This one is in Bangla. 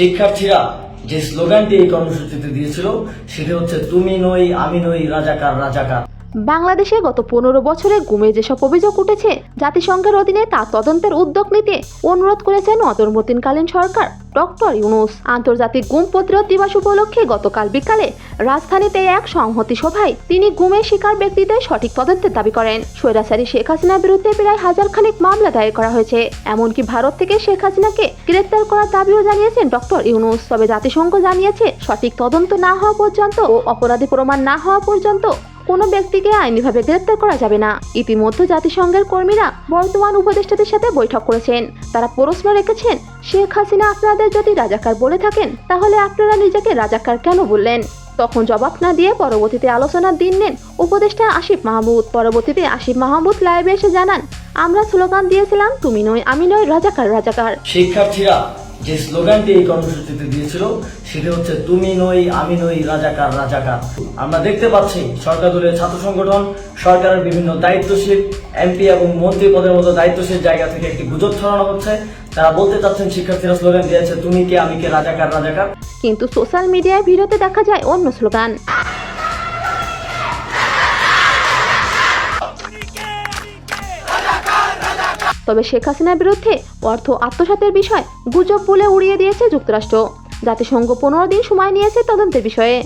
শিক্ষার্থীরা যে স্লোগানটি এই কর্মসূচিতে দিয়েছিল সেটি হচ্ছে তুমি নই আমি নই রাজাকার রাজাকার। বাংলাদেশে গত পনেরো বছরে গুমে যেসব অভিযোগ উঠেছে, জাতিসংঘের অধীনে তা তদন্তের উদ্যোগ নিতে অনুরোধ করেছেন অন্তর্বর্তীকালীন সরকার ডক্টর ইউনুস। আন্তর্জাতিক গুম প্রতিরোধ দিবস উপলক্ষে গতকাল বিকালে রাজধানীতে এক সংহতি সভায় তিনি গুমের শিকার ব্যক্তিদের সঠিক তদন্তের দাবি করেন। স্বৈরাচারী শেখ হাসিনার বিরুদ্ধে প্রায় হাজার খানেক মামলা দায়ের করা হয়েছে। এমনকি ভারত থেকে শেখ হাসিনাকে গ্রেপ্তার করার দাবিও জানিয়েছেন ডক্টর ইউনুস। তবে জাতিসংঘ জানিয়েছে, সঠিক তদন্ত না হওয়া পর্যন্ত ও অপরাধী প্রমাণ না হওয়া পর্যন্ত কোনো ব্যক্তিকে আইনিভাবে গ্রেপ্তার করা যাবে না। ইতিমধ্যে জাতিসংঘের কর্মীরা বর্তমান উপদেষ্টাদের সাথে বৈঠক করেছেন। তারা প্রশ্ন রেখেছেন, শেখ হাসিনা আপনাদের যদি রাজাকার বলে থাকেন, তাহলে আপনারা নিজেকে রাজাকার কেন বললেন? তখন জবাব না দিয়ে পরবর্তীতে আলোচনার দিন নেন উপদেষ্টা আসিফ মাহমুদ। পরবর্তীতে আসিফ মাহমুদ লাইভে এসে জানান, আমরা স্লোগান দিয়েছিলাম, তুমি নয়, আমি নয়, রাজাকার রাজাকার। শিক্ষার্থীরা যে স্লোগানটি এই কর্মসূচিতে দিয়েছিল, সেটি হচ্ছে, তুমি নই, আমি নই, রাজাকার রাজাকার। আমরা দেখতে পাচ্ছি, সরকার দলের ছাত্র সংগঠন, সরকারের বিভিন্ন দায়িত্বশীল, এমপি এবং মন্ত্রী পদের মতো দায়িত্বশীল জায়গা থেকে একটি গুজব ছড়ানো হচ্ছে। তারা বলতে চাচ্ছেন, শিক্ষার্থীরা স্লোগান দিয়েছে, তুমি কে, আমি কে, রাজাকার রাজাকার? কিন্তু সোশ্যাল মিডিয়ায় ভিডিওতে দেখা যায় অন্য স্লোগান। তবে শেখ হাসিনার বিরুদ্ধে অর্থ আত্মসাতের বিষয় গুজব বলে উড়িয়ে দিয়েছে যুক্তরাষ্ট্র। জাতিসংঘ পনেরো দিন সময় নিয়েছে তদন্তের বিষয়ে।